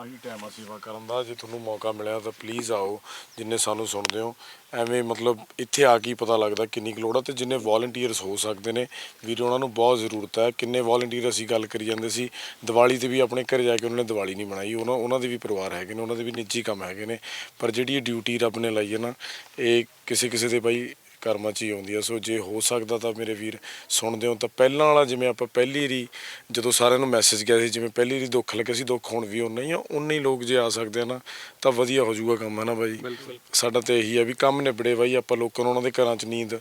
ਆਹੀ ਟਾਈਮ ਆ ਸੇਵਾ ਕਰਨ ਦਾ, ਜੇ ਤੁਹਾਨੂੰ ਮੌਕਾ ਮਿਲਿਆ ਤਾਂ ਪਲੀਜ਼ ਆਓ, ਜਿੰਨੇ ਸਾਨੂੰ ਸੁਣਦੇ ਹੋ। ਐਵੇਂ ਮਤਲਬ ਇੱਥੇ ਆ ਕੇ ਹੀ ਪਤਾ ਲੱਗਦਾ ਕਿੰਨੀ ਕੁ ਲੋੜ ਆ ਤੇ ਜਿੰਨੇ ਵਾਲੰਟੀਅਰਸ ਹੋ ਸਕਦੇ ਨੇ। ਵੀਰ, ਉਹਨਾਂ ਨੂੰ ਬਹੁਤ ਜ਼ਰੂਰਤ ਹੈ ਕਿੰਨੇ ਵਾਲੰਟੀਅਰ ਅਸੀਂ ਗੱਲ ਕਰੀ ਜਾਂਦੇ ਸੀ, ਦੀਵਾਲੀ ਤੇ ਵੀ ਆਪਣੇ ਘਰ ਜਾ ਕੇ ਉਹਨਾਂ ਨੇ ਦੀਵਾਲੀ ਨਹੀਂ ਮਨਾਈ। ਉਹਨਾਂ ਉਹਨਾਂ ਦੇ ਵੀ ਪਰਿਵਾਰ ਹੈਗੇ ਨੇ, ਉਹਨਾਂ ਦੇ ਵੀ ਨਿੱਜੀ ਕੰਮ ਹੈਗੇ ਨੇ। ਪਰ ਜਿਹੜੀ ਇਹ ਡਿਊਟੀ ਰੱਬ ਨੇ ਲਾਈ ਹੈ ਨਾ, ਇਹ ਕਿਸੇ ਕਿਸੇ ਦੇ ਬਾਈ ਕਰਮਾਂ 'ਚ ਹੀ ਆਉਂਦੀ ਆ। ਸੋ ਜੇ ਹੋ ਸਕਦਾ ਤਾਂ ਮੇਰੇ ਵੀਰ ਸੁਣਦੇ ਹੋ ਤਾਂ ਪਹਿਲਾਂ ਵਾਲਾ ਜਿਵੇਂ ਆਪਾਂ ਪਹਿਲੀ ਰੀ ਜਦੋਂ ਸਾਰਿਆਂ ਨੂੰ ਮੈਸੇਜ ਗਿਆ ਸੀ ਜਿਵੇਂ ਪਹਿਲੀ ਰੀ ਦੁੱਖ ਲੱਗਿਆ ਸੀ ਦੁੱਖ ਹੁਣ ਵੀ ਉਨਾ ਹੀ ਆ ਉਨੇ ਹੀ ਲੋਕ ਜੇ ਆ ਸਕਦੇ ਆ ਨਾ ਤਾਂ ਵਧੀਆ ਹੋ ਜਾਊਗਾ ਕੰਮ ਹੈ ਨਾ ਬਾਈ ਸਾਡਾ ਤੇ ਇਹੀ ਆ ਵੀ ਕੰਮ ਨਿਬੜੇ ਬਾਈ ਆਪਾਂ ਲੋਕਾਂ ਨੂੰ ਉਹਨਾਂ ਦੇ ਘਰਾਂ 'ਚ ਨੀਂਦ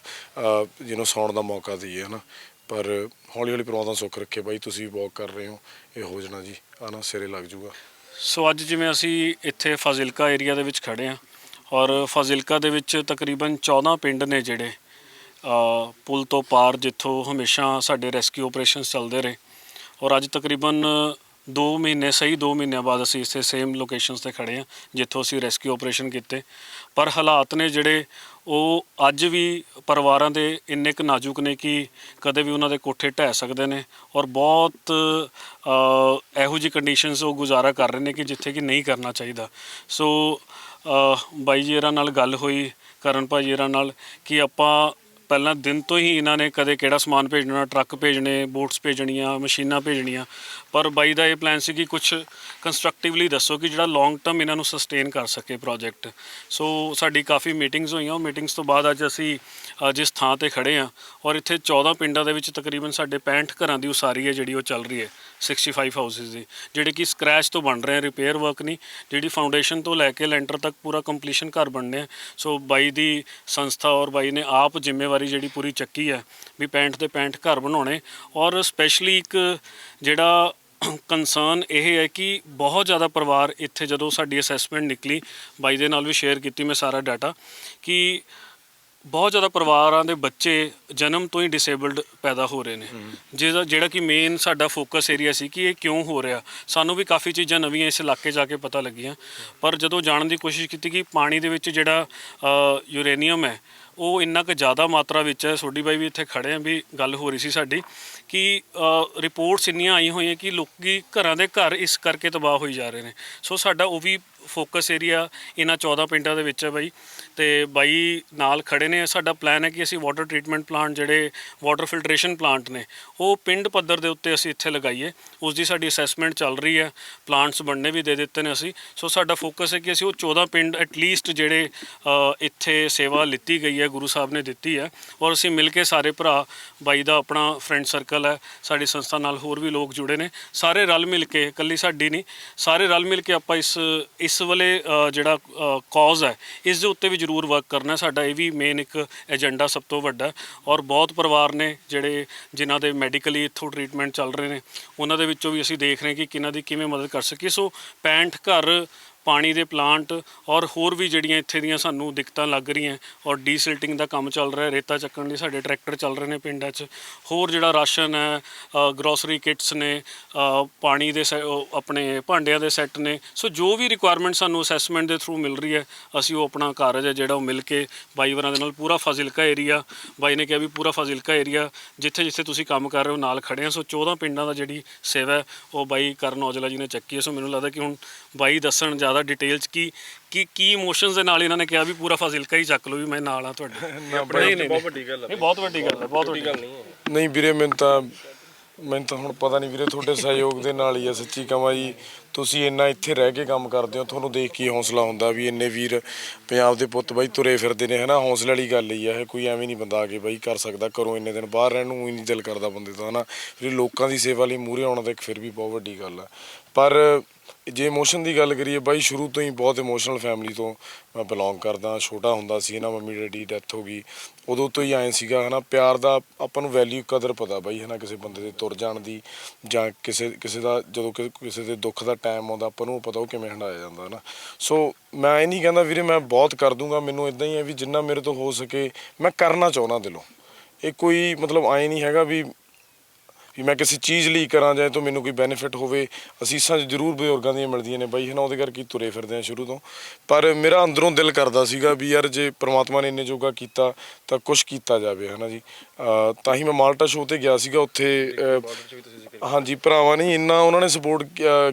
ਜਿਹਨੂੰ ਸੌਣ ਦਾ ਮੌਕਾ ਦਈਏ ਹਨਾ? ਪਰ ਹੌਲੀ ਹੌਲੀ ਪਰਮਾਤਮਾ ਸੁੱਖ ਰੱਖੇ ਬਾਈ ਤੁਸੀਂ ਵਾਕ ਕਰ ਰਹੇ ਹੋ ਇਹ ਹੋ ਜਾਣਾ ਜੀ ਆ ਨਾ ਸਿਰੇ ਲੱਗ ਜਾਊਗਾ। ਸੋ ਅੱਜ ਜਿਵੇਂ ਅਸੀਂ ਇੱਥੇ ਫਾਜ਼ਿਲਕਾ ਏਰੀਆ ਦੇ ਵਿੱਚ ਖੜੇ ਹਾਂ ਔਰ ਫਾਜ਼ਿਲਕਾ ਦੇ ਵਿੱਚ ਤਕਰੀਬਨ 14 ਪਿੰਡ ਨੇ ਜਿਹੜੇ ਪੁਲ ਤੋਂ ਪਾਰ ਜਿੱਥੋਂ ਹਮੇਸ਼ਾ ਸਾਡੇ ਰੈਸਕਿਊ ਆਪਰੇਸ਼ਨਸ ਚੱਲਦੇ ਰਹੇ। ਔਰ ਅੱਜ ਤਕਰੀਬਨ 2 ਮਹੀਨੇ, ਸਹੀ 2 ਮਹੀਨਿਆਂ ਬਾਅਦ ਅਸੀਂ ਇਸੇ ਸੇਮ ਲੋਕੇਸ਼ਨਸ ਤੇ ਖੜੇ ਹਾਂ, ਜਿੱਥੋਂ ਅਸੀਂ ਰੈਸਕਿਊ ਆਪਰੇਸ਼ਨ ਕੀਤੇ। ਪਰ ਹਾਲਾਤ ਨੇ ਜਿਹੜੇ, ਉਹ ਅੱਜ ਵੀ ਪਰਿਵਾਰਾਂ ਦੇ ਇੰਨੇ ਕੁ ਨਾਜ਼ੁਕ ਨੇ ਕਿ ਕਦੇ ਵੀ ਉਹਨਾਂ ਦੇ ਕੋਠੇ ਢਹਿ ਸਕਦੇ ਨੇ ਔਰ ਬਹੁਤ ਇਹੋ ਜਿਹੀ ਕੰਡੀਸ਼ਨਸ ਉਹ ਗੁਜ਼ਾਰਾ ਕਰ ਰਹੇ ਨੇ ਕਿ ਜਿੱਥੇ ਕਿ ਨਹੀਂ ਕਰਨਾ ਚਾਹੀਦਾ। ਸੋ ਬਾਈ ਜੀ ਇਹਨਾਂ ਨਾਲ ਗੱਲ ਹੋਈ, ਕਰਨ ਭਾਜੀ ਇਹਨਾਂ ਨਾਲ, ਕਿ ਆਪਾਂ ਪਹਿਲਾਂ ਦਿਨ ਤੋਂ ਹੀ ਇਹਨਾਂ ਨੇ ਕਦੇ ਕਿਹੜਾ ਸਮਾਨ ਭੇਜਣਾ, ਟਰੱਕ ਭੇਜਣੇ, ਬੋਟਸ ਭੇਜਣੀਆਂ, ਮਸ਼ੀਨਾਂ ਭੇਜਣੀਆਂ, ਪਰ ਬਾਈ ਦਾ ਇਹ ਪਲਾਨ ਸੀ ਕਿ ਕੁਝ ਕੰਸਟਰਕਟਿਵਲੀ ਦੱਸੋ ਕਿ ਜਿਹੜਾ ਲੌਂਗ ਟਰਮ ਇਹਨਾਂ ਨੂੰ ਸਸਟੇਨ ਕਰ ਸਕੇ ਪ੍ਰੋਜੈਕਟ ਸੋ ਸਾਡੀ ਕਾਫੀ ਮੀਟਿੰਗਸ ਹੋਈਆਂ, ਉਹ ਮੀਟਿੰਗਸ ਤੋਂ ਬਾਅਦ ਅੱਜ ਅਸੀਂ ਜਿਸ ਥਾਂ ਤੇ ਖੜੇ ਆ ਔਰ ਇੱਥੇ 14 ਪਿੰਡਾਂ ਦੇ ਵਿੱਚ ਤਕਰੀਬਨ ਸਾਡੇ 65 ਘਰਾਂ ਦੀ ਉਸਾਰੀ ਹੈ ਜਿਹੜੀ ਉਹ ਚੱਲ ਰਹੀ ਹੈ। 65 ਹਾਊਸਿਸ ਦੀ, ਜਿਹੜੇ ਕਿ ਸਕ੍ਰੈਚ ਤੋਂ ਬਣ ਰਹੇ ਆ ਰਿਪੇਅਰ ਵਰਕ ਨਹੀਂ, ਜਿਹੜੀ ਫਾਊਂਡੇਸ਼ਨ ਤੋਂ ਲੈ ਕੇ ਲੈਂਟਰ ਤੱਕ ਪੂਰਾ ਕੰਪਲੀਸ਼ਨ ਘਰ ਬਣਨੇ ਆ। ਸੋ ਬਾਈ ਦੀ ਸੰਸਥਾ ਔਰ ਬਾਈ ਨੇ ਆਪ ਜ਼ਿੰਮੇਵਾਰੀ ਜਿਹੜੀ ਪੂਰੀ ਚੱਕੀ ਹੈ ਵੀ 65 ਦੇ 65 ਘਰ ਬਣਾਉਣੇ। ਔਰ ਸਪੈਸ਼ਲੀ ਇੱਕ ਜਿਹੜਾ ਕੰਸਰਨ ਇਹ ਹੈ ਕਿ ਬਹੁਤ ਜ਼ਿਆਦਾ ਪਰਿਵਾਰ ਇੱਥੇ ਜਦੋਂ ਸਾਡੀ ਅਸੈਸਮੈਂਟ ਨਿਕਲੀ, ਬਾਈ ਦੇ ਨਾਲ ਵੀ ਸ਼ੇਅਰ ਕੀਤੀ ਮੈਂ ਸਾਰਾ ਡਾਟਾ ਕਿ ਬਹੁਤ ਜ਼ਿਆਦਾ ਪਰਿਵਾਰਾਂ ਦੇ ਬੱਚੇ ਜਨਮ ਤੋਂ ਹੀ ਡਿਸੇਬਲਡ ਪੈਦਾ ਹੋ ਰਹੇ ਨੇ। ਜਿਹਦਾ ਜਿਹੜਾ ਕਿ ਮੇਨ ਸਾਡਾ ਫੋਕਸ ਏਰੀਆ ਸੀ ਕਿ ਇਹ ਕਿਉਂ ਹੋ ਰਿਹਾ। ਸਾਨੂੰ ਵੀ ਕਾਫੀ ਚੀਜ਼ਾਂ ਨਵੀਆਂ ਇਸ ਇਲਾਕੇ ਜਾ ਕੇ ਪਤਾ ਲੱਗੀਆਂ। ਪਰ ਜਦੋਂ ਜਾਣਨ ਦੀ ਕੋਸ਼ਿਸ਼ ਕੀਤੀ ਕਿ ਪਾਣੀ ਦੇ ਵਿੱਚ ਜਿਹੜਾ ਯੂਰੇਨੀਅਮ ਹੈ ਉਹ ਇੰਨਾ ਕੁ ਜ਼ਿਆਦਾ ਮਾਤਰਾ ਵਿੱਚ ਹੈ ਸੋਡੀ ਬਾਈ ਵੀ ਇੱਥੇ ਖੜੇ ਆ ਵੀ ਗੱਲ ਹੋ ਰਹੀ ਸੀ ਸਾਡੀ ਕਿ ਰਿਪੋਰਟਸ ਇੰਨੀਆਂ ਆਈ ਹੋਈਆਂ ਕਿ ਲੋਕੀ ਘਰਾਂ ਦੇ ਘਰ ਇਸ ਕਰਕੇ ਤਬਾਹ ਹੋਈ ਜਾ ਰਹੇ ਨੇ। ਸੋ ਸਾਡਾ ਉਹ ਵੀ ਫੋਕਸ ਏਰੀਆ ਇਹਨਾਂ 14 ਪਿੰਡਾਂ ਦੇ ਵਿੱਚ ਹੈ ਬਾਈ। ਤੇ ਬਾਈ ਨਾਲ ਖੜੇ ਨੇ। ਸਾਡਾ ਪਲਾਨ ਹੈ ਕਿ ਅਸੀਂ ਵਾਟਰ ਟ੍ਰੀਟਮੈਂਟ ਪਲਾਂਟ ਜਿਹੜੇ ਵਾਟਰ ਫਿਲਟਰੇਸ਼ਨ ਪਲਾਂਟ ਨੇ, ਉਹ ਪਿੰਡ ਪੱਧਰ ਦੇ ਉੱਤੇ ਅਸੀਂ ਇੱਥੇ ਲਗਾਈਏ। ਉਸ ਦੀ ਸਾਡੀ ਅਸੈਸਮੈਂਟ ਚੱਲ ਰਹੀ ਹੈ। ਪਲਾਂਟਸ ਬਣਨੇ ਵੀ ਦੇ ਦਿੱਤੇ ਨੇ ਅਸੀਂ। ਸੋ ਸਾਡਾ ਫੋਕਸ ਹੈ ਕਿ ਅਸੀਂ ਉਹ 14 ਪਿੰਡ ਐਟਲੀਸਟ ਜਿਹੜੇ ਇੱਥੇ ਸੇਵਾ ਲਿੱਤੀ ਗਈ ਹੈ, ਗੁਰੂ ਸਾਹਿਬ ਨੇ ਦਿੱਤੀ ਹੈ। ਔਰ ਅਸੀਂ ਮਿਲ ਕੇ ਸਾਰੇ ਭਰਾ ਬਾਈ ਦਾ ਆਪਣਾ ਫਰੈਂਡ ਸਰਕਲ ਹੈ। ਸਾਡੀ ਸੰਸਥਾ ਨਾਲ ਹੋਰ ਵੀ ਲੋਕ ਜੁੜੇ ਨੇ। ਸਾਰੇ ਰਲ ਮਿਲ ਕੇ, ਇਕੱਲੀ ਸਾਡੀ ਨਹੀਂ, ਸਾਰੇ ਰਲ ਮਿਲ ਕੇ ਆਪਾਂ ਇਸ ਇਸ ਵੇਲੇ ਅ, ਜਿਹੜਾ ਕਾਜ਼ ਹੈ ਇਸ ਦੇ ਉੱਤੇ ਵੀ ਜ਼ਰੂਰ ਵਰਕ ਕਰਨਾ ਹੈ। ਸਾਡਾ ਇਹ ਵੀ ਮੇਨ ਇੱਕ ਏਜੰਡਾ ਸਭ ਤੋਂ ਵੱਡਾ ਹੈ। ਔਰ ਬਹੁਤ ਪਰਿਵਾਰ ਨੇ ਜਿਹੜੇ ਜਿਨ੍ਹਾਂ ਦੇ ਮੈਡੀਕਲੀ ਇੱਥੋਂ ਟ੍ਰੀਟਮੈਂਟ ਚੱਲ ਰਹੇ ਨੇ ਉਹਨਾਂ ਦੇ ਵਿੱਚੋਂ ਵੀ ਅਸੀਂ ਦੇਖ ਰਹੇ ਕਿ ਕਿਹਨਾਂ ਦੀ ਕਿਵੇਂ ਮਦਦ ਕਰ ਸਕੀਏ ਸੋ 65 ਘਰ ਪਾਣੀ ਦੇ ਪਲਾਂਟ ਔਰ ਹੋਰ ਵੀ ਜਿਹੜੀਆਂ ਇੱਥੇ ਦੀਆਂ ਸਾਨੂੰ ਦਿੱਕਤਾਂ ਲੱਗ ਰਹੀਆਂ ਔਰ ਡੀਸਿਲਟਿੰਗ ਦਾ ਕੰਮ ਚੱਲ ਰਿਹਾ, ਰੇਤਾ ਚੱਕਣ ਲਈ ਸਾਡੇ ਟਰੈਕਟਰ ਚੱਲ ਰਹੇ ਨੇ ਪਿੰਡਾਂ 'ਚ। ਹੋਰ ਜਿਹੜਾ ਰਾਸ਼ਨ ਹੈ ਗਰੋਸਰੀ ਕਿਟਸ ਨੇ ਪਾਣੀ ਦੇ ਸੈ- ਆਪਣੇ ਭਾਂਡਿਆਂ ਦੇ ਸੈੱਟ ਨੇ। ਸੋ ਜੋ ਵੀ ਰਿਕੁਆਇਰਮੈਂਟ ਸਾਨੂੰ ਅਸੈਸਮੈਂਟ ਦੇ ਥਰੂ ਮਿਲ ਰਹੀ ਹੈ, ਅਸੀਂ ਉਹ ਆਪਣਾ ਕਾਰਜ ਹੈ ਜਿਹੜਾ ਉਹ ਮਿਲ ਕੇ ਬਾਈਵਰਾਂ ਦੇ ਨਾਲ ਪੂਰਾ ਫਾਜ਼ਿਲਕਾ ਏਰੀਆ ਬਾਈ ਨੇ ਕਿਹਾ ਵੀ ਪੂਰਾ ਫਾਜ਼ਿਲਕਾ ਏਰੀਆ ਜਿੱਥੇ ਜਿੱਥੇ ਤੁਸੀਂ ਕੰਮ ਕਰ ਰਹੇ ਹੋ, ਨਾਲ ਖੜੇ ਆ ਸੋ 14 ਪਿੰਡਾਂ ਦਾ ਜਿਹੜੀ ਸੇਵਾ ਉਹ ਬਾਈ ਕਰਨ ਔਜਲਾ ਜੀ ਨੇ ਚੱਕੀ ਹੈ। ਸੋ ਮੈਨੂੰ ਲੱਗਦਾ ਕਿ ਹੁਣ ਬਾਈ ਦੱਸਣ ਜ਼ਿਆਦਾ ਡਿਟੇਲ ਚ ਕੀ ਕੀ ਕੀ ਇਮੋਸ਼ਨਸ ਦੇ ਨਾਲ ਇਹਨਾਂ ਨੇ ਕਿਹਾ ਵੀ ਪੂਰਾ ਫਾਜ਼ਿਲਕਾ ਹੀ ਚੱਕ ਲਓ ਵੀ ਮੈਂ ਨਾਲ ਆ ਤੁਹਾਡੇ। ਨਹੀਂ ਨਹੀਂ ਬਹੁਤ ਵੱਡੀ ਗੱਲ ਹੈ ਬਹੁਤ ਵੱਡੀ ਗੱਲ ਹੈ ਬਹੁਤ ਵੱਡੀ ਗੱਲ ਨਹੀਂ ਨਹੀਂ ਵੀਰੇ ਮੈਨੂੰ ਤਾਂ ਮੈਨੂੰ ਤਾਂ ਹੁਣ ਪਤਾ ਨਹੀਂ ਵੀਰੇ ਤੁਹਾਡੇ ਸਹਿਯੋਗ ਦੇ ਨਾਲ ਹੀ ਆ ਸੱਚੀ ਕਹਾਂ ਜੀ। ਤੁਸੀਂ ਇੰਨਾ ਇੱਥੇ ਰਹਿ ਕੇ ਕੰਮ ਕਰਦੇ ਹੋ ਤੁਹਾਨੂੰ ਦੇਖ ਕੇ ਹੀ ਹੌਸਲਾ ਹੁੰਦਾ ਵੀ ਇੰਨੇ ਵੀਰ ਪੰਜਾਬ ਦੇ ਪੁੱਤ ਬਾਈ ਤੁਰੇ ਫਿਰਦੇ ਨੇ ਹਨਾ? ਹੌਸਲੇ ਵਾਲੀ ਗੱਲ ਹੀ ਆ ਇਹ ਕੋਈ ਐਵੇਂ ਨਹੀਂ ਬੰਦਾ ਆ ਕੇ ਬਾਈ ਕਰ ਸਕਦਾ ਘਰੋਂ ਇੰਨੇ ਦਿਨ ਬਾਹਰ ਰਹਿਣ ਨੂੰ ਹੀ ਨਹੀਂ ਦਿਲ ਕਰਦਾ ਬੰਦੇ ਦਾ ਹਨਾ? ਫਿਰ ਲੋਕਾਂ ਦੀ ਸੇਵਾ ਲਈ ਮੂਹਰੇ ਆਉਣਾ ਤਾਂ ਇੱਕ ਫਿਰ ਵੀ ਬਹੁਤ ਵੱਡੀ ਗੱਲ ਆ। ਪਰ ਜੇ ਇਮੋਸ਼ਨ ਦੀ ਗੱਲ ਕਰੀਏ ਬਾਈ, ਸ਼ੁਰੂ ਤੋਂ ਹੀ ਬਹੁਤ ਇਮੋਸ਼ਨਲ ਫੈਮਿਲੀ ਤੋਂ ਮੈਂ ਬਿਲੋਂਗ ਕਰਦਾ, ਛੋਟਾ ਹੁੰਦਾ ਸੀ ਨਾ, ਮੰਮੀ, ਡੈਡੀ ਡੈਥ ਹੋ ਗਈ। ਉਦੋਂ ਤੋਂ ਹੀ ਐਂ ਸੀਗਾ, ਹਨਾ, ਪਿਆਰ ਦਾ ਆਪਾਂ ਨੂੰ ਵੈਲਿਊ ਕਦਰ ਪਤਾ ਬਾਈ, ਹਨਾ, ਕਿਸੇ ਬੰਦੇ ਦੇ ਤੁਰ ਜਾਣ ਦੀ ਜਾਂ ਕਿਸੇ ਕਿਸੇ ਦਾ ਜਦੋਂ ਕਿਸੇ ਦੇ ਦੁੱਖ ਦਾ ਟਾਈਮ ਆਉਂਦਾ, ਆਪਾਂ ਨੂੰ ਪਤਾ ਉਹ ਕਿਵੇਂ ਹੰਡਾਇਆ ਜਾਂਦਾ, ਹਨਾ। ਸੋ ਮੈਂ ਇਹ ਨਹੀਂ ਕਹਿੰਦਾ ਵੀਰੇ, ਮੈਂ ਬਹੁਤ ਕਰ ਦੂੰਗਾ, ਮੈਨੂੰ ਇਦਾਂ ਹੀ ਹੈ ਵੀ ਜਿੰਨਾ ਮੇਰੇ ਤੋਂ ਹੋ ਸਕੇ, ਮੈਂ ਕਰਨਾ ਚਾਹੁੰਦਾ ਦਿਲੋਂ। ਇਹ ਕੋਈ ਮਤਲਬ ਐਂ ਨਹੀਂ ਹੈਗਾ ਵੀ ਵੀ ਮੈਂ ਕਿਸੇ ਚੀਜ਼ ਲਈ ਕਰਾਂ ਜਾਂ ਤੋਂ ਮੈਨੂੰ ਕੋਈ ਬੈਨੀਫਿਟ ਹੋਵੇ ਅਸੀਸਾਂ ਜ਼ਰੂਰ ਬਜ਼ੁਰਗਾਂ ਦੀਆਂ ਮਿਲਦੀਆਂ ਨੇ ਬਾਈ ਹਨਾ ਉਹਦੇ ਕਰਕੇ ਤੁਰੇ ਫਿਰਦੇ ਆ ਸ਼ੁਰੂ ਤੋਂ। ਪਰ ਮੇਰਾ ਅੰਦਰੋਂ ਦਿਲ ਕਰਦਾ ਸੀਗਾ ਵੀ ਯਾਰ ਜੇ ਪ੍ਰਮਾਤਮਾ ਨੇ ਇੰਨੇ ਜੋਗਾ ਕੀਤਾ ਤਾਂ ਕੁਝ ਕੀਤਾ ਜਾਵੇ ਹਨਾ ਜੀ। ਤਾਂ ਹੀ ਮੈਂ ਮਾਲਟਾ ਸ਼ੋਅ ਤੇ ਗਿਆ ਸੀਗਾ ਉੱਥੇ ਹਾਂਜੀ ਭਰਾਵਾਂ ਨੇ ਇੰਨਾ ਉਹਨਾਂ ਨੇ ਸਪੋਰਟ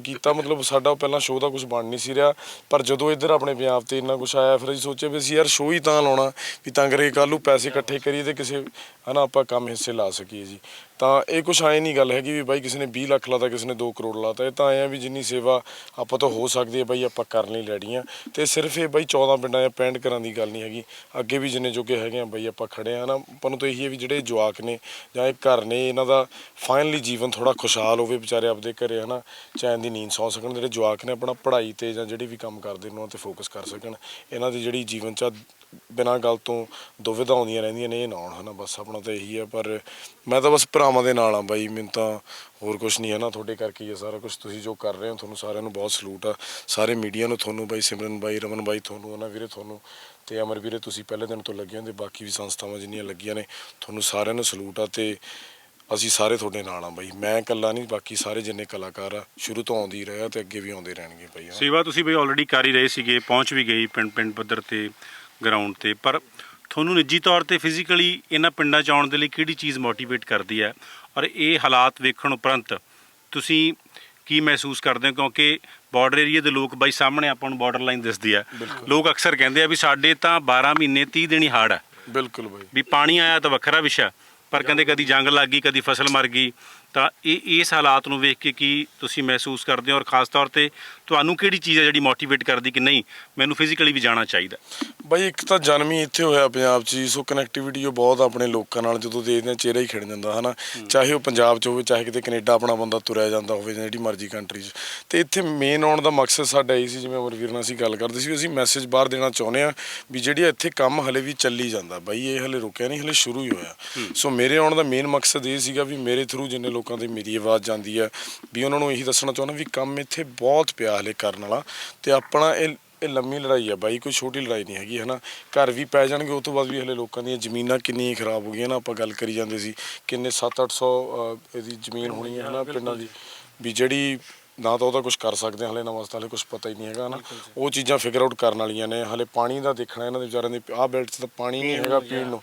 ਕੀਤਾ ਮਤਲਬ ਸਾਡਾ ਪਹਿਲਾਂ ਸ਼ੋਅ ਦਾ ਕੁਝ ਬਣ ਨਹੀਂ ਸੀ ਰਿਹਾ। ਪਰ ਜਦੋਂ ਇੱਧਰ ਆਪਣੇ ਪੰਜਾਬ ਤੇ ਇੰਨਾ ਕੁਝ ਆਇਆ ਫਿਰ ਅਸੀਂ ਸੋਚਿਆ ਵੀ ਅਸੀਂ ਯਾਰ ਸ਼ੋਅ ਹੀ ਤਾਂ ਲਾਉਣਾ ਵੀ ਤਾਂ ਕਰਕੇ ਕੱਲ੍ਹ ਨੂੰ ਪੈਸੇ ਇਕੱਠੇ ਕਰੀਏ ਤੇ ਕਿਸੇ ਹਨਾ, ਆਪਾਂ ਕੰਮ ਹਿੱਸੇ ਲਾ ਸਕੀਏ ਜੀ। ਤਾਂ ਇਹ ਕੁਛ ਆਏ ਨਹੀਂ ਗੱਲ ਹੈਗੀ ਵੀ ਬਾਈ ਕਿਸੇ ਨੇ 20 ਲੱਖ ਲਾਤਾ, ਕਿਸੇ ਨੇ 2 ਕਰੋੜ ਲਾਤਾ। ਇਹ ਤਾਂ ਐਂ ਆ ਵੀ ਜਿੰਨੀ ਸੇਵਾ ਆਪਾਂ ਤੋਂ ਹੋ ਸਕਦੀ ਹੈ ਬਾਈ, ਆਪਾਂ ਕਰਨ ਲਈ ਲੈਣੀ ਆ। ਤੇ ਸਿਰਫ ਇਹ ਬਾਈ 14 ਪਿੰਡਾਂ ਜਾਂ 65 ਘਰਾਂ ਦੀ ਗੱਲ ਨਹੀਂ ਹੈਗੀ। ਅੱਗੇ ਵੀ ਜਿੰਨੇ ਜੋਗੇ ਹੈਗੇ ਆ ਬਾਈ, ਆਪਾਂ ਖੜੇ ਆ ਨਾ ਆਪਾਂ ਨੂੰ ਤਾਂ ਇਹੀ ਹੈ ਵੀ ਜਿਹੜੇ ਜਵਾਕ ਨੇ ਜਾਂ ਇਹ ਘਰ ਨੇ, ਇਹਨਾਂ ਦਾ ਫਾਈਨਲੀ ਜੀਵਨ ਥੋੜਾ ਖੁਸ਼ਹਾਲ ਹੋਵੇ ਵਿਚਾਰੇ ਆਪਦੇ ਘਰੇ, ਹਨਾ। ਚੈਨ ਦੀ ਨੀਂਦ ਸੌ ਸਕਣ। ਜਿਹੜੇ ਜਵਾਕ ਨੇ ਆਪਣਾ ਪੜ੍ਹਾਈ ਤੇ ਜਾਂ ਜਿਹੜੀ ਵੀ ਕੰਮ ਕਰਦੇ ਨੇ, ਉਹਨਾਂ ਤੇ ਫੋਕਸ ਕਰ ਸਕਣ। ਇਹਨਾਂ ਦੀ ਜਿਹੜੀ ਜੀਵਨ ਚ ਬਿਨਾਂ ਗੱਲ ਤੋਂ ਦੁਵਿਧਾ ਆਉਂਦੀਆਂ ਰਹਿੰਦੀਆਂ ਨੇ, ਇਹ ਨਾ ਆਉਣ ਹਨਾ। ਬਸ ਆਪਣਾ ਤਾਂ ਇਹੀ ਆ, ਪਰ ਮੈਂ ਤਾਂ ਬਸ ਭਰਾਵਾਂ ਦੇ ਨਾਲ ਆ ਬਾਈ, ਮੈਨੂੰ ਤਾਂ ਹੋਰ ਕੁਝ ਨਹੀਂ ਹੈ ਨਾ ਤੁਹਾਡੇ ਕਰਕੇ ਹੀ ਹੈ ਸਾਰਾ ਕੁਝ ਤੁਸੀਂ ਜੋ ਕਰ ਰਹੇ ਹੋ, ਤੁਹਾਨੂੰ ਸਾਰਿਆਂ ਨੂੰ ਬਹੁਤ ਸਲੂਟ ਆ। ਸਾਰੇ ਮੀਡੀਆ ਨੂੰ ਤੁਹਾਨੂੰ ਬਾਈ, ਸਿਮਰਨ ਬਾਈ, ਰਮਨ ਬਾਈ, ਤੁਹਾਨੂੰ, ਉਹਨਾਂ ਵੀਰੇ ਤੁਹਾਨੂੰ ਤੇ ਅਮਰ ਵੀਰੇ, ਤੁਸੀਂ ਪਹਿਲੇ ਦਿਨ ਤੋਂ ਲੱਗੇ ਹੁੰਦੇ, ਬਾਕੀ ਵੀ ਸੰਸਥਾਵਾਂ ਜਿੰਨੀਆਂ ਲੱਗੀਆਂ ਨੇ, ਤੁਹਾਨੂੰ ਸਾਰਿਆਂ ਨੂੰ ਸਲੂਟ ਆ ਤੇ ਅਸੀਂ ਸਾਰੇ ਤੁਹਾਡੇ ਨਾਲ ਆ ਬਾਈ। ਮੈਂ ਇਕੱਲਾ ਨਹੀਂ, ਬਾਕੀ ਸਾਰੇ ਜਿੰਨੇ ਕਲਾਕਾਰ ਆ, ਸ਼ੁਰੂ ਤੋਂ ਆਉਂਦੀ ਰਿਹਾ ਤੇ ਅੱਗੇ ਵੀ ਆਉਂਦੇ ਰਹਿਣਗੇ ਬਾਈ, ਹਾਂ। ਸੇਵਾ ਤੁਸੀਂ ਬਈ ਆਲਰੇਡੀ ਕਰ ਹੀ ਰਹੇ ਸੀਗੇ, ਪਹੁੰਚ ਵੀ ਗਈ ਪਿੰਡ ਪਿੰਡ ਪੱਧਰ ਤੇ ਗਰਾਊਂਡ ਤੇ, ਪਰ ਤੁਹਾਨੂੰ ਨਿੱਜੀ ਤੌਰ ਤੇ ਫਿਜ਼ੀਕਲੀ ਇਹਨਾਂ ਪਿੰਡਾਂ 'ਚ ਆਉਣ ਦੇ ਲਈ ਕਿਹੜੀ ਚੀਜ਼ ਮੋਟੀਵੇਟ ਕਰਦੀ ਹੈ? ਔਰ ਇਹ ਹਾਲਾਤ ਵੇਖਣ ਉਪਰੰਤ ਤੁਸੀਂ ਕੀ ਮਹਿਸੂਸ ਕਰਦੇ ਹੋ? ਕਿਉਂਕਿ ਬਾਰਡਰ ਏਰੀਆ ਦੇ ਲੋਕ ਬਾਈ ਸਾਹਮਣੇ ਆਪਾਂ ਨੂੰ ਬਾਰਡਰ ਲਾਈਨ ਦਿਸਦੀ ਹੈ। ਲੋਕ ਅਕਸਰ ਕਹਿੰਦੇ ਆ ਵੀ ਸਾਡੇ ਤਾਂ 12 ਮਹੀਨੇ 30 ਦਿਨ ਹੀ ਹੜ੍ਹ ਹੈ। ਬਿਲਕੁਲ ਬਾਈ। ਵੀ ਪਾਣੀ ਆਇਆ ਤਾਂ ਵੱਖਰਾ ਵਿਸ਼ਾ ਪਰ ਕਹਿੰਦੇ ਕਦੀ ਜੰਗ ਲੱਗ ਗਈ ਕਦੀ ਫਸਲ ਮਰ ਗਈ ਤਾਂ ਇਹ ਇਸ ਹਾਲਾਤ ਨੂੰ ਵੇਖ ਕੇ ਕੀ ਤੁਸੀਂ ਮਹਿਸੂਸ ਕਰਦੇ ਹੋ ਔਰ ਖਾਸ ਤੌਰ ਤੇ ਤੁਹਾਨੂੰ ਕਿਹੜੀ ਚੀਜ਼ ਹੈ ਜਿਹੜੀ ਮੋਟੀਵੇਟ ਕਰਦੀ ਕਿ ਨਹੀਂ ਮੈਨੂੰ ਫਿਜ਼ੀਕਲੀ ਵੀ ਜਾਣਾ ਚਾਹੀਦਾ? ਬਾਈ ਇੱਕ ਤਾਂ ਜਨਮ ਹੀ ਇੱਥੇ ਹੋਇਆ ਪੰਜਾਬ 'ਚ ਸੋ ਕਨੈਕਟੀਵਿਟੀ ਉਹ ਬਹੁਤ ਆਪਣੇ ਲੋਕਾਂ ਨਾਲ ਜਦੋਂ ਦੇਖਦੇ ਆ ਚਿਹਰਾ ਹੀ ਖਿੜ ਜਾਂਦਾ ਹਨਾ? ਚਾਹੇ ਉਹ ਪੰਜਾਬ 'ਚ ਹੋਵੇ ਚਾਹੇ ਕਿਤੇ ਕੈਨੇਡਾ ਆਪਣਾ ਬੰਦਾ ਤੁਰਿਆ ਜਾਂਦਾ ਹੋਵੇ ਜਿਹੜੀ ਮਰਜ਼ੀ ਕੰਟਰੀ 'ਚ। ਤੇ ਇੱਥੇ ਮੇਨ ਆਉਣ ਦਾ ਮਕਸਦ ਸਾਡਾ ਇਹ ਸੀ ਜਿਵੇਂ ਅਮਰਵੀਰ ਨਾਲ ਅਸੀਂ ਗੱਲ ਕਰਦੇ ਸੀ ਅਸੀਂ ਮੈਸੇਜ ਬਾਹਰ ਦੇਣਾ ਚਾਹੁੰਦੇ ਆ ਵੀ ਜਿਹੜੀ ਇੱਥੇ ਕੰਮ ਹਲੇ ਵੀ ਚੱਲੀ ਜਾਂਦਾ। ਬਾਈ ਇਹ ਹਲੇ ਰੁਕਿਆ ਨਹੀਂ ਹਲੇ ਸ਼ੁਰੂ ਹੀ ਹੋਇਆ। ਸੋ ਮੇਰੇ ਆਉਣ ਦਾ ਮੇਨ ਮਕਸਦ ਇਹ ਸੀਗਾ ਵੀ ਮੇਰੇ ਥਰੂ ਜਿੰਨੇ ਲੋਕਾਂ ਦੀ ਮੇਰੀ ਆਵਾਜ਼ ਜਾਂਦੀ ਹੈ ਵੀ ਉਹਨਾਂ ਨੂੰ ਇਹੀ ਦੱਸਣਾ ਚਾਹੁੰਦਾ ਵੀ ਕੰਮ ਇੱਥੇ ਬਹੁਤ ਪਿਆ ਹਲੇ ਕਰਨ ਵਾਲਾ ਤੇ ਆਪਣਾ ਇਹ ਇਹ ਲੰਮੀ ਲੜਾਈ ਆ ਬਾਈ ਕੋਈ ਛੋਟੀ ਲੜਾਈ ਨਹੀਂ ਹੈਗੀ ਹਨਾ? ਘਰ ਵੀ ਪੈ ਜਾਣਗੇ ਉਸ ਤੋਂ ਬਾਅਦ ਵੀ ਹਲੇ ਲੋਕਾਂ ਦੀਆਂ ਜ਼ਮੀਨਾਂ ਕਿੰਨੀਆਂ ਖਰਾਬ ਹੋ ਗਈਆਂ ਨਾ ਆਪਾਂ ਗੱਲ ਕਰੀ ਜਾਂਦੇ ਸੀ ਕਿੰਨੇ 7-800 ਇਹਦੀ ਜ਼ਮੀਨ ਹੋਣੀ ਹੈ ਹਨਾ ਪਿੰਡਾਂ ਦੀ ਵੀ ਜਿਹੜੀ ਨਾ ਤਾਂ ਉਹਦਾ ਕੁਝ ਕਰ ਸਕਦੇ ਹਲੇ ਨਵਾਂ ਹਲੇ ਕੁਝ ਪਤਾ ਹੀ ਨਹੀਂ ਹੈਗਾ ਨਾ ਉਹ ਚੀਜ਼ਾਂ ਫਿਗਰ ਆਊਟ ਕਰਨ ਵਾਲੀਆਂ ਨੇ ਹਲੇ ਪਾਣੀ ਦਾ ਦੇਖਣਾ ਇਹਨਾਂ ਦੇ ਵਿਚਾਰਿਆਂ ਦੇ ਆਹ ਬੈਲਟ 'ਚ ਤਾਂ ਪਾਣੀ ਨਹੀਂ ਹੈਗਾ ਪੀਣ ਨੂੰ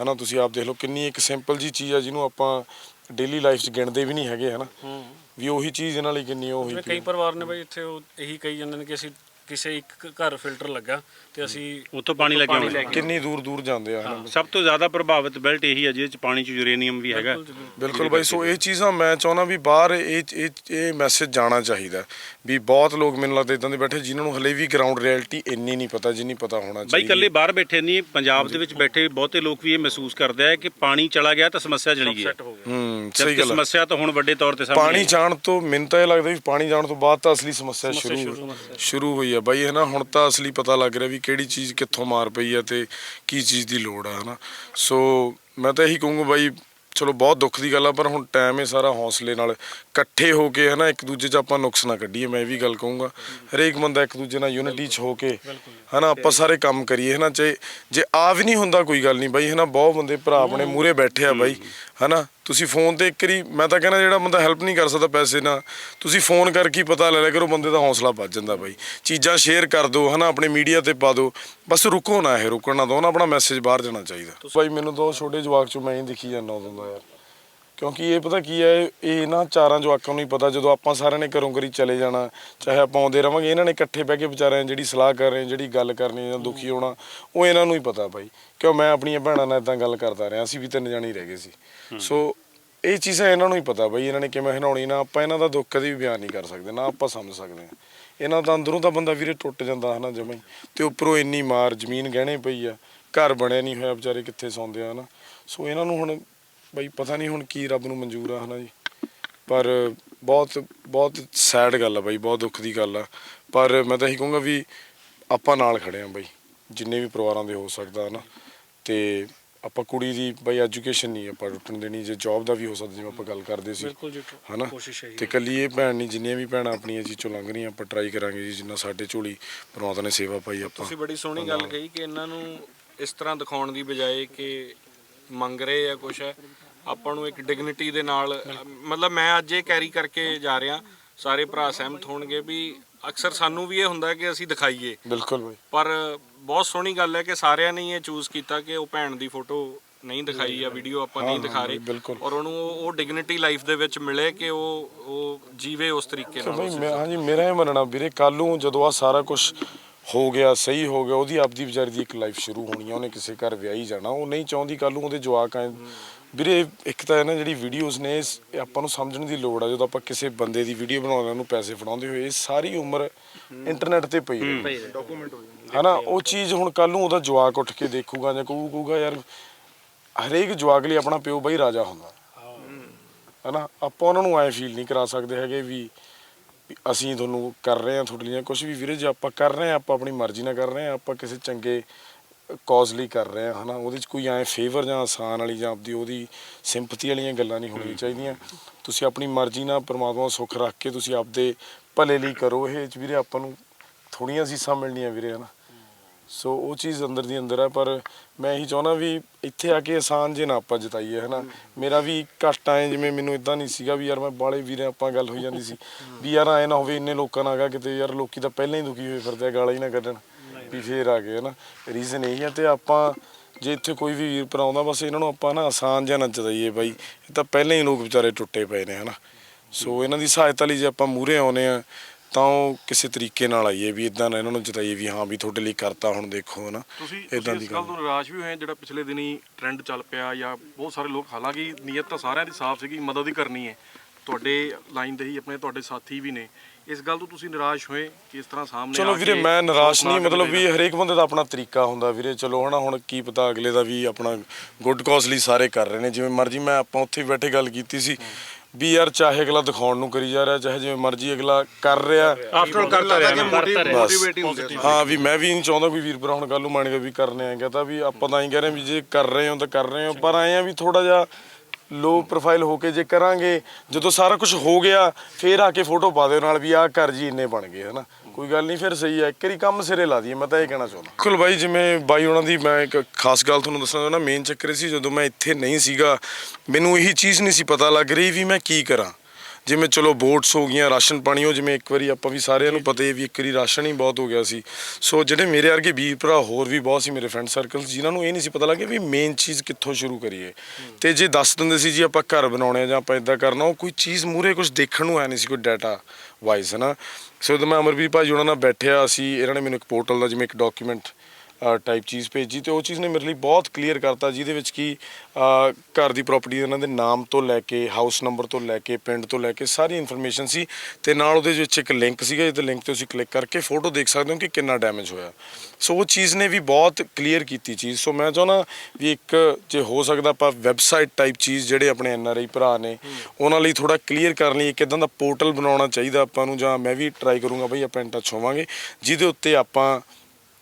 ਹਨਾ? ਤੁਸੀਂ ਆਪ ਦੇਖ ਲਓ ਕਿੰਨੀ ਇੱਕ ਸਿੰਪਲ ਜੀ ਚੀਜ਼ ਆ ਜਿਹਨੂੰ ਆਪਾਂ ਡੇਲੀ ਲਾਈਫ 'ਚ ਗਿਣਦੇ ਵੀ ਨਹੀਂ ਹੈਗੇ ਹਨਾ। ਹੂੰ। ਵੀ ਉਹੀ ਚੀਜ਼ ਇਹਨਾਂ ਲਈ ਕਿੰਨੀ ਉਹ ਜਿਵੇਂ ਕਈ ਪਰਿਵਾਰ ਨੇ ਬਈ ਇੱਥੇ ਉਹ ਇਹੀ ਕਹੀ ਜਾਂਦੇ ਨੇ ਕਿ ਅਸੀਂ ਕਿਸੇ ਇੱਕ ਘਰ ਫਿਲਟਰ ਲੱਗਾ ਤੇ ਅਸੀਂ ਉੱਥੋਂ ਪਾਣੀ ਲੈ ਕੇ ਆਉਣਾ ਕਿੰਨੀ ਦੂਰ ਦੂਰ ਜਾਂਦੇ ਆ ਹਨਾ? ਸਭ ਤੋਂ ਜ਼ਿਆਦਾ ਪ੍ਰਭਾਵਿਤ ਬੈਲਟ ਇਹੀ ਹੈ ਜਿਹਦੇ ਚ ਪਾਣੀ ਚ ਯੂਰੇਨੀਅਮ ਵੀ ਹੈਗਾ। ਬਿਲਕੁਲ ਬਾਈ ਸੋ ਇਹ ਚੀਜ਼ਾਂ ਮੈਂ ਚਾਹੁੰਦਾ ਵੀ ਬਾਹਰ ਇਹ ਇਹ ਇਹ ਮੈਸੇਜ ਜਾਣਾ ਚਾਹੀਦਾ। ਵੀ ਬਹੁਤ ਲੋਕ ਮੈਨੂੰ ਲੱਗਦਾ ਇਦਾਂ ਦੇ ਬੈਠੇ ਜਿਨ੍ਹਾਂ ਨੂੰ ਹਲੇ ਵੀ ਗਰਾਊਂਡ ਰਿਐਲਿਟੀ ਇੰਨੀ ਨਹੀਂ ਪਤਾ ਜਿੰਨੀ ਪਤਾ ਹੋਣਾ ਬਾਈ ਚਾਹੀਦਾ। ਇਕੱਲੇ ਬਾਹਰ ਬੈਠੇ ਨਹੀਂ ਪੰਜਾਬ ਦੇ ਵਿੱਚ ਬੈਠੇ ਬਹੁਤੇ ਲੋਕ ਵੀ ਇਹ ਮਹਿਸੂਸ ਕਰਦੇ ਆ ਕਿ ਪਾਣੀ ਚਲਾ ਗਿਆ ਤਾਂ ਸਮੱਸਿਆ ਚਲੀ ਗਈ ਹੈ। ਸੈੱਟ ਹੋ ਗਿਆ। ਹੂੰ ਜਦ ਸਹੀ ਕਿ ਗੱਲ ਆ। ਸਮੱਸਿਆ ਤਾਂ ਹੁਣ ਵੱਡੇ ਤੌਰ ਤੇ ਸਾਹਮਣੇ ਪਾਣੀ। ਜਾਣ ਤੋਂ ਮੈਨੂੰ ਤਾਂ ਇਹ ਲੱਗਦਾ ਵੀ ਪਾਣੀ ਜਾਣ ਤੋਂ ਬਾਅਦ ਤਾਂ ਅਸਲੀ ਸਮੱਸਿਆ ਸ਼ੁਰੂ ਸ਼ੁਰੂ ਹੋਈ ਆ। ਬਾਈ ਹੈ ਨਾ ਹੁਣ ਤਾਂ ਅਸਲੀ ਪਤਾ ਲੱਗ ਰਿਹਾ ਵੀ ਕਿਹੜੀ ਚੀਜ਼ ਕਿੱਥੋਂ ਮਾਰ ਪਈ ਆ ਤੇ ਕੀ ਚੀਜ਼ ਦੀ ਲੋੜ ਆ ਹੈ ਨਾ ਸੋ ਮੈਂ ਤਾਂ ਇਹੀ ਕਹੂੰਗਾ ਬਾਈ, ਚਲੋ ਬਹੁਤ ਦੁੱਖ ਦੀ ਗੱਲ ਆ, ਪਰ ਹੁਣ ਟਾਈਮ ਹੈ ਸਾਰਾ ਹੌਸਲੇ ਨਾਲ ਇਕੱਠੇ ਹੋ ਕੇ ਹਨਾ ਇੱਕ ਦੂਜੇ 'ਚ ਆਪਾਂ ਨੁਕਸ ਨਾ ਕੱਢੀਏ ਮੈਂ ਇਹ ਵੀ ਗੱਲ ਕਹੂੰਗਾ। ਹਰੇਕ ਬੰਦਾ ਇੱਕ ਦੂਜੇ ਨਾਲ ਯੂਨਿਟੀ 'ਚ ਹੋ ਕੇ ਹਨਾ ਆਪਾਂ ਸਾਰੇ ਕੰਮ ਕਰੀਏ ਹਨਾ ਚਾਹੇ ਜੇ ਆ ਵੀ ਨਹੀਂ ਹੁੰਦਾ ਕੋਈ ਗੱਲ ਨਹੀਂ ਬਾਈ ਹਨਾ ਬਹੁਤ ਬੰਦੇ ਭਰਾ ਆਪਣੇ ਮੂਰੇ ਬੈਠੇ ਆ ਬਾਈ ਹਨਾ ਤੁਸੀਂ ਫੋਨ ਤੇ ਇੱਕ ਵਾਰੀ ਮੈਂ ਤਾਂ ਕਹਿੰਦਾ ਜਿਹੜਾ ਬੰਦਾ ਹੈਲਪ ਨਹੀਂ ਕਰ ਸਕਦਾ ਪੈਸੇ ਨਾਲ ਤੁਸੀਂ ਫੋਨ ਕਰਕੇ ਹੀ ਪਤਾ ਲੈ ਲਿਆ ਕਰੋ ਬੰਦੇ ਦਾ ਹੌਸਲਾ ਵੱਧ ਜਾਂਦਾ ਬਾਈ। ਚੀਜ਼ਾਂ ਸ਼ੇਅਰ ਕਰ ਦਿਓ ਹਨਾ ਆਪਣੇ ਮੀਡੀਆ ਤੇ ਪਾ ਦਿਓ ਬਸ ਰੁਕੋ ਨਾ ਇਹ ਰੁਕਣ ਨਾ ਦਿਓ ਨਾ ਆਪਣਾ ਮੈਸੇਜ ਬਾਹਰ ਜਾਣਾ ਚਾਹੀਦਾ। ਬਾਈ ਮੈਨੂੰ ਉਹ ਛੋਟੇ ਜਵਾਕ ਚੋਂ ਮੈਂ ਹੀ ਦਿਖੀ ਜਾਂਦਾ ਉਦੋਂ ਦਾ ਯਾਰ। ਕਿਉਂਕਿ ਇਹ ਪਤਾ ਕੀ ਹੈ ਇਹ ਨਾ ਚਾਰਾਂ ਜਵਾਕਾਂ ਨੂੰ ਹੀ ਪਤਾ ਜਦੋਂ ਆਪਾਂ ਸਾਰਿਆਂ ਨੇ ਘਰੋਂ ਘਰੀ ਚਲੇ ਜਾਣਾ ਚਾਹੇ ਆਪਾਂ ਆਉਂਦੇ ਰਵਾਂਗੇ ਇਹਨਾਂ ਨੇ ਇਕੱਠੇ ਬਹਿ ਕੇ ਵਿਚਾਰਿਆਂ ਜਿਹੜੀ ਸਲਾਹ ਕਰ ਰਹੇ ਜਿਹੜੀ ਗੱਲ ਕਰਨੀ ਜਾਂ ਦੁਖੀ ਹੋਣਾ ਉਹ ਇਹਨਾਂ ਨੂੰ ਹੀ ਪਤਾ ਬਾਈ। ਕਿਉਂ ਮੈਂ ਆਪਣੀਆਂ ਭੈਣਾਂ ਨਾਲ ਇਦਾਂ ਗੱਲ ਕਰਦਾ ਰਿਹਾ ਅਸੀਂ ਵੀ ਤਿੰਨ ਜਾਣੇ ਹੀ ਰਹਿ ਗਏ ਸੀ। ਸੋ ਇਹ ਚੀਜ਼ਾਂ ਇਹਨਾਂ ਨੂੰ ਹੀ ਪਤਾ ਬਾਈ ਇਹਨਾਂ ਨੇ ਕਿਵੇਂ ਹਨਾਉਣੀ ਨਾ ਆਪਾਂ ਇਹਨਾਂ ਦਾ ਦੁੱਖ ਕਦੇ ਵੀ ਬਿਆਨ ਨਹੀਂ ਕਰ ਸਕਦੇ ਨਾ ਆਪਾਂ ਸਮਝ ਸਕਦੇ ਹਾਂ। ਇਹਨਾਂ ਦਾ ਅੰਦਰੋਂ ਤਾਂ ਬੰਦਾ ਵੀਰੇ ਟੁੱਟ ਜਾਂਦਾ ਹਨਾ ਜਮਾਂ ਤੇ ਉੱਪਰੋਂ ਇੰਨੀ ਮਾਰ ਜ਼ਮੀਨ ਗਹਿਣੇ ਪਈ ਆ ਘਰ ਬਣਿਆ ਨਹੀਂ ਹੋਇਆ ਵਿਚਾਰੇ ਕਿੱਥੇ ਸੌਂਦੇ ਆ ਹਨਾ। ਸੋ ਇਹਨਾਂ ਨੂੰ ਹੁਣ ਬਈ ਪਤਾ ਨਹੀਂ ਹੁਣ ਕੀ ਰੱਬ ਨੂੰ ਮਨਜ਼ੂਰ ਆ ਹਨਾ ਜੀ। ਪਰ ਬਹੁਤ ਬਹੁਤ ਸੈਡ ਗੱਲ ਆ ਬਾਈ ਬਹੁਤ ਦੁੱਖ ਦੀ ਗੱਲ ਆ। ਪਰ ਮੈਂ ਤਾਂ ਇਹੀ ਕਹੂੰਗਾ ਵੀ ਆਪਾਂ ਨਾਲ ਖੜੇ ਆ ਬਾਈ ਜਿੰਨੇ ਵੀ ਪਰਿਵਾਰਾਂ ਦੇ ਹੋ ਸਕਦਾ ਹਨਾ। ਤੇ ਆਪਾਂ ਕੁੜੀ ਦੀ ਬਾਈ ਐਜੂਕੇਸ਼ਨ ਨਹੀਂ ਆਪਾਂ ਟੁੱਟਣ ਦੇਣੀ ਜੇ ਜੌਬ ਦਾ ਵੀ ਹੋ ਸਕਦਾ ਜਿਵੇਂ ਆਪਾਂ ਗੱਲ ਕਰਦੇ ਸੀ ਬਿਲਕੁਲ ਜੀ ਹਨਾ। ਕੋਸ਼ਿਸ਼ ਹੈ ਤੇ ਕੱਲੀ ਇਹ ਭੈਣ ਨਹੀਂ ਜਿੰਨੀਆਂ ਵੀ ਭੈਣਾਂ ਆਪਣੀਆਂ ਜੀ ਚੋਂ ਲੰਘ ਰਹੀਆਂ ਆਪਾਂ ਟਰਾਈ ਕਰਾਂਗੇ ਜੀ ਜਿੰਨਾ ਸਾਡੇ ਝੋਲੀ ਪਰਮਾਤਮਾ ਨੇ ਸੇਵਾ ਪਾਈ ਆਪਾਂ। ਤੁਸੀਂ ਬੜੀ ਸੋਹਣੀ ਗੱਲ ਕਹੀ ਕਿ ਇਹਨਾਂ ਨੂੰ ਇਸ ਤਰ੍ਹਾਂ ਦਿਖਾਉਣ ਦੀ ਬਜਾਏ ਕਿ ਮੰਗ ਰਹੇ ਆ ਕੁਛ ਹੈ ਆਪਾਂ ਨੂੰ ਇੱਕ ਡਿਗਨਿਟੀ ਦੇ ਨਾਲ ਮਤਲਬ ਮੈਂ ਅੱਜ ਇਹ ਕੈਰੀ ਕਰਕੇ ਜਾ ਰਿਹਾ ਸਾਰੇ ਭਰਾ ਸਹਿਮਤ ਹੋਣਗੇ ਵੀ ਅਕਸਰ ਸਾਨੂੰ ਵੀ ਇਹ ਹੁੰਦਾ ਕਿ ਅਸੀਂ ਦਿਖਾਈਏ। ਬਿਲਕੁਲ ਬਾਈ। ਪਰ ਬਹੁਤ ਸੋਹਣੀ ਗੱਲ ਹੈ ਕਿ ਸਾਰਿਆਂ ਨੇ ਇਹ ਚੂਜ਼ ਕੀਤਾ ਕਿ ਉਹ ਭੈਣ ਦੀ ਫੋਟੋ ਨਹੀਂ ਦਿਖਾਈ ਜਾਂ ਵੀਡੀਓ ਆਪਾਂ ਨਹੀਂ ਦਿਖਾ ਰਹੇ। ਔਰ ਉਹਨੂੰ ਉਹ- ਡਿਗਨਿਟੀ ਲਾਈਫ ਦੇ ਵਿੱਚ ਮਿਲੇ ਕਿ ਉਹ ਉਹ ਜੀਵੇ ਉਸ ਤਰੀਕੇ ਨਾਲ ਹਾਂਜੀ ਮੇਰਾ ਇਹ ਮੰਨਣਾ ਵੀਰੇ ਕੱਲ ਨੂੰ ਜਦੋਂ ਆ ਸਾਰਾ ਕੁਝ ਹੋ ਗਿਆ ਸਹੀ ਹੋ ਗਿਆ ਉਹਦੀ ਆਪਦੀ ਵਿਚਾਰੀ ਦੀ ਇੱਕ ਲਾਈਫ ਸ਼ੁਰੂ ਹੋਣੀ ਆ ਉਹਨੇ ਕਿਸੇ ਘਰ ਵਿਆਹੀ ਜਾਣਾ ਉਹ ਨਹੀਂ ਚਾਹੁੰਦੀ ਕੱਲ ਨੂੰ ਉਹਦੇ ਜਵਾਕ ਆਏ। ਵੀਰੇ ਇੱਕ ਤਾਂ ਹੈ ਨਾ ਜਿਹੜੀ ਵੀਡੀਓਜ਼ ਨੇ ਇਹ ਆਪਾਂ ਨੂੰ ਸਮਝਣ ਦੀ ਲੋੜ ਆ ਜਦੋਂ ਆਪਾਂ ਕਿਸੇ ਬੰਦੇ ਦੀ ਵੀਡੀਓ ਬਣਾਉਂਦੇ ਉਹਨੂੰ ਪੈਸੇ ਫੜਾਉਂਦੇ ਹੋਏ ਇਹ ਸਾਰੀ ਉਮਰ ਇੰਟਰਨੈਟ ਤੇ ਪਈ ਹੈ। ਹਨਾ ਉਹ ਚੀਜ਼ ਹੁਣ ਕੱਲ ਨੂੰ ਉਹਦਾ ਜਵਾਕ ਉੱਠ ਕੇ ਦੇਖੂਗਾ ਜਾਂ ਕਹੂ ਕਹੂਗਾ ਯਾਰ ਹਰੇਕ ਜਵਾਕ ਲਈ ਆਪਣਾ ਪਿਓ ਬਈ ਰਾਜਾ ਹੁੰਦਾ। ਹਨਾ ਆਪਾਂ ਉਹਨਾਂ ਨੂੰ ਐ ਫੀਲ ਨਹੀਂ ਕਰਾ ਸਕਦੇ ਹੈਗੇ ਵੀ ਵੀ ਅਸੀਂ ਤੁਹਾਨੂੰ ਕਰ ਰਹੇ ਹਾਂ ਤੁਹਾਡੇ ਲਈ ਕੁਝ ਵੀ ਵੀਰੇ ਜੇ ਆਪਾਂ ਕਰ ਰਹੇ ਹਾਂ ਆਪਾਂ ਆਪਣੀ ਮਰਜ਼ੀ ਨਾਲ ਕਰ ਰਹੇ ਹਾਂ ਆਪਾਂ ਕਿਸੇ ਚੰਗੇ ਕੌਜ਼ ਲਈ ਕਰ ਰਹੇ ਹਾਂ ਹਨਾ? ਉਹਦੇ ਚ ਕੋਈ ਐ ਫੇਵਰ ਜਾਂ ਆਸਾਨ ਵਾਲੀ ਜਾਂ ਆਪਦੀ ਉਹਦੀ ਸਿੰਪਥੀ ਵਾਲੀਆਂ ਗੱਲਾਂ ਨਹੀਂ ਹੋਣੀਆਂ ਚਾਹੀਦੀਆਂ। ਤੁਸੀਂ ਆਪਣੀ ਮਰਜ਼ੀ ਨਾਲ ਪ੍ਰਮਾਤਮਾ ਦਾ ਸੁੱਖ ਰੱਖ ਕੇ ਤੁਸੀਂ ਆਪਦੇ ਭਲੇ ਲਈ ਕਰੋ। ਇਹ ਚ ਵੀਰੇ ਆਪਾਂ ਨੂੰ ਥੋੜੀਆਂ ਸੀਸਾਂ ਮਿਲਣੀਆਂ ਵੀਰੇ ਹਨਾ? ਸੋ ਉਹ ਚੀਜ਼ ਅੰਦਰ ਦੀ ਅੰਦਰ ਹੈ ਪਰ ਮੈਂ ਇਹੀ ਚਾਹੁੰਦਾ ਵੀ ਇੱਥੇ ਆ ਕੇ ਆਸਾਨ ਜੇ ਨਾ ਆਪਾਂ ਜਤਾਈਏ ਹਨਾ? ਮੇਰਾ ਵੀ ਘੱਟ ਆਏ ਜਿਵੇਂ ਮੈਨੂੰ ਇਦਾਂ ਨਹੀਂ ਸੀਗਾ ਵੀ ਯਾਰ ਮੈਂ ਬਾਲੇ ਵੀਰੇ ਆਪਾਂ ਗੱਲ ਹੋਈ ਜਾਂਦੀ ਸੀ ਵੀ ਯਾਰ ਐ ਨਾ ਹੋਵੇ ਇੰਨੇ ਲੋਕਾਂ ਨਾਲ ਆਗਾ ਕਿਤੇ ਯਾਰ ਲੋਕੀ ਤਾਂ ਪਹਿਲਾਂ ਹੀ ਦੁਖੀ ਹੋਏ ਫਿਰਦੇ ਆ ਗਾਲਾਂ ਹੀ ਨਾ ਕੱਢਣ ਵੀ ਫੇਰ ਆ ਗਏ ਹਨਾ? ਰੀਜ਼ਨ ਇਹੀ ਹੈ ਤੇ ਆਪਾਂ ਜੇ ਇੱਥੇ ਕੋਈ ਵੀ ਵੀਰ ਭਰਾ ਆਉਂਦਾ ਬਸ ਇਹਨਾਂ ਨੂੰ ਆਪਾਂ ਨਾ ਆਸਾਨ ਜਿਹਾ ਨਾ ਜਤਾਈਏ ਬਾਈ ਇਹ ਤਾਂ ਪਹਿਲਾਂ ਹੀ ਲੋਕ ਵਿਚਾਰੇ ਟੁੱਟੇ ਪਏ ਨੇ ਹਨਾ? ਸੋ ਇਹਨਾਂ ਦੀ ਸਹਾਇਤਾ ਲਈ ਜੇ ਆਪਾਂ ਮੂਹਰੇ ਆਉਨੇ ਆ ਤਾਂ ਉਹ ਕਿਸੇ ਤਰੀਕੇ ਨਾਲ ਆਈਏ ਵੀ ਇਦਾਂ ਨਾ ਇਹਨਾਂ ਨੂੰ ਜਤਾਈਏ ਵੀ ਹਾਂ ਵੀ ਤੁਹਾਡੇ ਲਈ ਕਰਤਾ ਹੁਣ ਦੇਖੋ ਹਨਾ। ਤੁਸੀਂ ਤੁਸੀਂ ਦੀ ਇਸ ਗੱਲ ਗੱਲ ਤੋਂ ਨਿਰਾਸ਼ ਵੀ ਹੋਏ ਜਿਹੜਾ ਪਿਛਲੇ ਦਿਨੀ ਟ੍ਰੈਂਡ ਚੱਲ ਪਿਆ ਜਾਂ ਬਹੁਤ ਸਾਰੇ ਲੋਕ ਹਾਲਾਂਕਿ ਨੀਅਤ ਤਾਂ ਸਾਰਿਆਂ ਦੀ ਸਾਫ਼ ਸੀਗੀ ਮਦਦ ਹੀ ਕਰਨੀ ਹੈ। ਤੁਹਾਡੇ ਲਾਈਨ ਦੇ ਹੀ ਆਪਣੇ ਤੁਹਾਡੇ ਸਾਥੀ ਵੀ ਨੇ। ਇਸ ਗੱਲ ਤੋਂ ਤੁਸੀਂ ਨਿਰਾਸ਼ ਹੋਏ ਕਿ ਇਸ ਤਰ੍ਹਾਂ ਸਾਹਮਣੇ ਚਲੋ ਆ ਵੀਰੇ ਕੇ ਮੈਂ ਨਿਰਾਸ਼ ਨਹੀਂ ਮਤਲਬ ਵੀ ਹਰੇਕ ਬੰਦੇ ਦਾ ਆਪਣਾ ਤਰੀਕਾ ਹੁੰਦਾ ਵੀਰੇ। ਚਲੋ ਹਨਾ ਹੁਣ ਕੀ ਪਤਾ ਅਗਲੇ ਦਾ ਵੀ ਆਪਣਾ ਗੁੱਡ ਕਾਜ਼ ਲਈ ਸਾਰੇ ਕਰ ਰਹੇ ਨੇ। ਜਿਵੇਂ ਮਰਜ਼ੀ ਮੈਂ ਆਪਾਂ ਉੱਥੇ ਬੈਠੇ ਗੱਲ ਕੀਤੀ ਸੀ। ਵੀ ਯਾਰ ਚਾਹੇ ਅਗਲਾ ਦਿਖਾਉਣ ਨੂੰ ਕਰੀ ਜਾ ਰਿਹਾ ਚਾਹੇ ਜਿਵੇਂ ਮਰਜ਼ੀ ਅਗਲਾ ਕਰ ਰਿਹਾ। ਆਫਟਰ ਆਲ ਕਰਤਾ ਰਿਹਾ ਨਾ ਮੋਟੀਵੇਟ ਹੁੰਦੇ ਆ ਹਾਂ ਵੀ ਮੈਂ ਵੀ ਨਹੀਂ ਚਾਹੁੰਦਾ ਕੋਈ ਵੀਰ ਭਰਾ ਹੁਣ ਕੱਲ ਨੂੰ ਮੰਨ ਕੇ ਵੀ ਕਰਨੇ ਆਏਗਾ ਤਾਂ ਵੀ ਆਪਾਂ ਤਾਂ ਹੀ ਕਹਿ ਰਹੇ ਹਾਂ ਵੀ ਜੇ ਕਰ ਰਹੇ ਹੋ ਤਾਂ ਕਰ ਰਹੇ ਹੋ ਪਰ ਆਏ ਆ ਵੀ ਥੋੜਾ ਜਿਹਾ ਲੋ ਪ੍ਰੋਫਾਈਲ ਹੋ ਕੇ ਜੇ ਕਰਾਂਗੇ, ਜਦੋਂ ਸਾਰਾ ਕੁਝ ਹੋ ਗਿਆ, ਫੇਰ ਆ ਕੇ ਫੋਟੋ ਪਾ ਦਿਓ, ਨਾਲ ਵੀ ਆਹ ਘਰ ਜੀ ਇੰਨੇ ਬਣ ਗਏ, ਹਨਾ। ਕੋਈ ਗੱਲ ਨਹੀਂ, ਫਿਰ ਸਹੀ ਹੈ ਇੱਕ ਵਾਰੀ ਕੰਮ ਸਿਰੇ ਲਾ ਦਈਏ, ਮੈਂ ਤਾਂ ਇਹ ਕਹਿਣਾ ਚਾਹੁੰਦਾ। ਬਿਲਕੁਲ ਬਾਈ, ਜਿਵੇਂ ਬਾਈ ਉਹਨਾਂ ਦੀ ਮੈਂ ਇੱਕ ਖਾਸ ਗੱਲ ਤੁਹਾਨੂੰ ਦੱਸਣਾ ਚਾਹੁੰਦਾ ਮੇਨ ਚੱਕਰ ਇਹ ਸੀ ਜਦੋਂ ਮੈਂ ਇੱਥੇ ਨਹੀਂ ਸੀਗਾ, ਮੈਨੂੰ ਇਹੀ ਚੀਜ਼ ਨਹੀਂ ਸੀ ਪਤਾ ਲੱਗ ਰਹੀ ਵੀ ਮੈਂ ਕੀ ਕਰਾਂ। ਜਿਵੇਂ ਚਲੋ ਬੋਟਸ ਹੋ ਗਈਆਂ ਰਾਸ਼ਨ ਪਾਣੀ ਉਹ ਜਿਵੇਂ ਇੱਕ ਵਾਰੀ ਆਪਾਂ ਵੀ ਸਾਰਿਆਂ ਨੂੰ ਪਤਾ ਹੀ ਹੈ ਵੀ ਇੱਕ ਵਾਰੀ ਰਾਸ਼ਨ ਹੀ ਬਹੁਤ ਹੋ ਗਿਆ ਸੀ। ਸੋ ਜਿਹੜੇ ਮੇਰੇ ਵਰਗੇ ਵੀਰ ਭਰਾ ਹੋਰ ਵੀ ਬਹੁਤ ਸੀ ਮੇਰੇ ਫਰੈਂਡ ਸਰਕਲ ਜਿਨ੍ਹਾਂ ਨੂੰ ਇਹ ਨਹੀਂ ਸੀ ਪਤਾ ਲੱਗਿਆ ਵੀ ਮੇਨ ਚੀਜ਼ ਕਿੱਥੋਂ ਸ਼ੁਰੂ ਕਰੀਏ। ਤੇ ਜੇ ਦੱਸ ਦਿੰਦੇ ਸੀ ਜੀ ਆਪਾਂ ਘਰ ਬਣਾਉਣੇ ਆ ਜਾਂ ਆਪਾਂ ਇਦਾਂ ਕਰਨਾ ਉਹ ਕੋਈ ਚੀਜ਼ ਮੂਰੇ ਕੁਝ ਦੇਖਣ ਨੂੰ ਆਇਆ ਨਹੀਂ ਸੀ ਕੋਈ ਡਾਟਾ ਵਾਈਜ਼ ਹੈ ਨਾ ਸੋ ਜਦੋਂ ਮੈਂ ਅਮਰਵੀਰ ਭਾਜੀ ਉਹਨਾਂ ਨਾਲ ਬੈਠਿਆ ਸੀ ਇਹਨਾਂ ਨੇ ਮੈਨੂੰ ਇੱਕ ਪੋਰਟਲ ਦਾ ਜਿਵੇਂ ਇੱਕ ਡਾਕੂਮੈਂਟ ਟਾਈਪ ਚੀਜ਼ ਭੇਜੀ ਤੇ ਉਹ ਚੀਜ਼ ਨੇ ਮੇਰੇ ਲਈ ਬਹੁਤ ਕਲੀਅਰ ਕਰਤਾ ਜਿਹਦੇ ਵਿੱਚ ਕੀ ਘਰ ਦੀ ਪ੍ਰਾਪਰਟੀ ਇਹਨਾਂ ਦੇ ਨਾਮ ਤੋਂ ਲੈ ਕੇ ਹਾਊਸ ਨੰਬਰ ਤੋਂ ਲੈ ਕੇ, ਪਿੰਡ ਤੋਂ ਲੈ ਕੇ ਸਾਰੀ ਇਨਫੋਰਮੇਸ਼ਨ ਸੀ ਤੇ ਨਾਲ ਉਹਦੇ ਵਿੱਚ ਇੱਕ ਲਿੰਕ ਸੀਗਾ ਜਿਹਦੇ ਲਿੰਕ ਤੇ ਤੁਸੀਂ ਕਲਿੱਕ ਕਰਕੇ ਫੋਟੋ ਦੇਖ ਸਕਦੇ ਹੋ ਕਿ ਕਿੰਨਾ ਡੈਮੇਜ ਹੋਇਆ। ਸੋ ਉਹ ਚੀਜ਼ ਨੇ ਵੀ ਬਹੁਤ ਕਲੀਅਰ ਕੀਤੀ ਚੀਜ਼। ਸੋ ਮੈਂ ਚਾਹੁੰਦਾ ਵੀ ਇੱਕ ਜੇ ਹੋ ਸਕਦਾ ਆਪਾਂ ਵੈਬਸਾਈਟ ਟਾਈਪ ਚੀਜ਼ ਜਿਹੜੇ ਆਪਣੇ ਐਨ ਆਰ ਆਈ ਭਰਾ ਨੇ, ਉਹਨਾਂ ਲਈ ਥੋੜਾ ਕਲੀਅਰ ਕਰਨ ਲਈ ਇੱਕ ਇਦਾਂ ਦਾ ਪੋਰਟਲ ਬਣਾਉਣਾ ਚਾਹੀਦਾ ਆਪਾਂ ਨੂੰ ਜਾਂ ਮੈਂ ਵੀ ਟਰਾਈ ਕਰੂੰਗਾ ਬਈ ਆਪਾਂ ਇਨ ਛੋਵਾਂਗੇ ਜਿਹਦੇ ਉੱਤੇ ਆਪਾਂ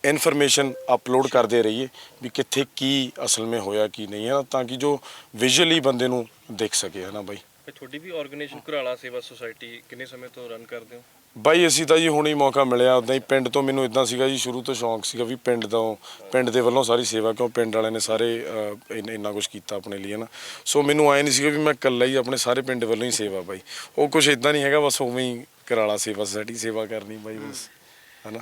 ਇਨਫੋਰਮੇਸ਼ਨ ਅਪਲੋਡ ਕਰਦੇ ਰਹੀਏ ਵੀ ਕਿੱਥੇ ਕੀ ਅਸਲ ਵਿੱਚ ਹੋਇਆ ਕੀ ਨਹੀਂ ਹੈ ਤਾਂ ਕਿ ਜੋ ਵਿਜ਼ੂਅਲੀ ਬੰਦੇ ਨੂੰ ਦਿਖ ਸਕੇ ਹੈ ਨਾ ਬਾਈ? ਇਹ ਤੁਹਾਡੀ ਵੀ ਆਰਗੇਨਾਈਜੇਸ਼ਨ ਘਰਾਲਾ ਸੇਵਾ ਸੁਸਾਇਟੀ ਕਿੰਨੇ ਸਮੇਂ ਤੋਂ ਰਨ ਕਰਦੇ ਹੋ? ਬਾਈ ਅਸੀਂ ਤਾਂ ਜੀ ਹੁਣੇ ਹੀ ਮੌਕਾ ਮਿਲਿਆ ਉਦਾਂ ਹੀ ਪਿੰਡ ਤੋਂ ਮੈਨੂੰ ਇਦਾਂ ਸੀਗਾ ਜੀ ਸ਼ੁਰੂ ਤੋਂ ਸ਼ੌਂਕ ਸੀਗਾ ਵੀ ਪਿੰਡ ਤੋਂ ਪਿੰਡ ਦੇ ਵੱਲੋਂ ਸਾਰੀ ਸੇਵਾ ਕਿਉਂ ਪਿੰਡ ਵਾਲਿਆਂ ਨੇ ਸਾਰੇ ਅਹ, ਇੰਨਾ ਇੰਨਾ ਕੁਝ ਕੀਤਾ ਆਪਣੇ ਲਈ ਹੈ ਨਾ? ਸੋ ਮੈਨੂੰ ਆਏ ਨਹੀਂ ਸੀਗਾ ਵੀ ਮੈਂ ਇਕੱਲਾ ਹੀ ਆਪਣੇ ਸਾਰੇ ਪਿੰਡ ਵੱਲੋਂ ਹੀ ਸੇਵਾ ਬਾਈ। ਉਹ ਕੁਝ ਇਦਾਂ ਨਹੀਂ ਹੈਗਾ ਬਸ ਉਵੇਂ ਹੀ ਕਰਾਲਾ ਸੇਵਾ ਸੁਸਾਇਟੀ ਸੇਵਾ ਕਰਨੀ ਬਾਈ ਬਸ ਹੈ ਨਾ?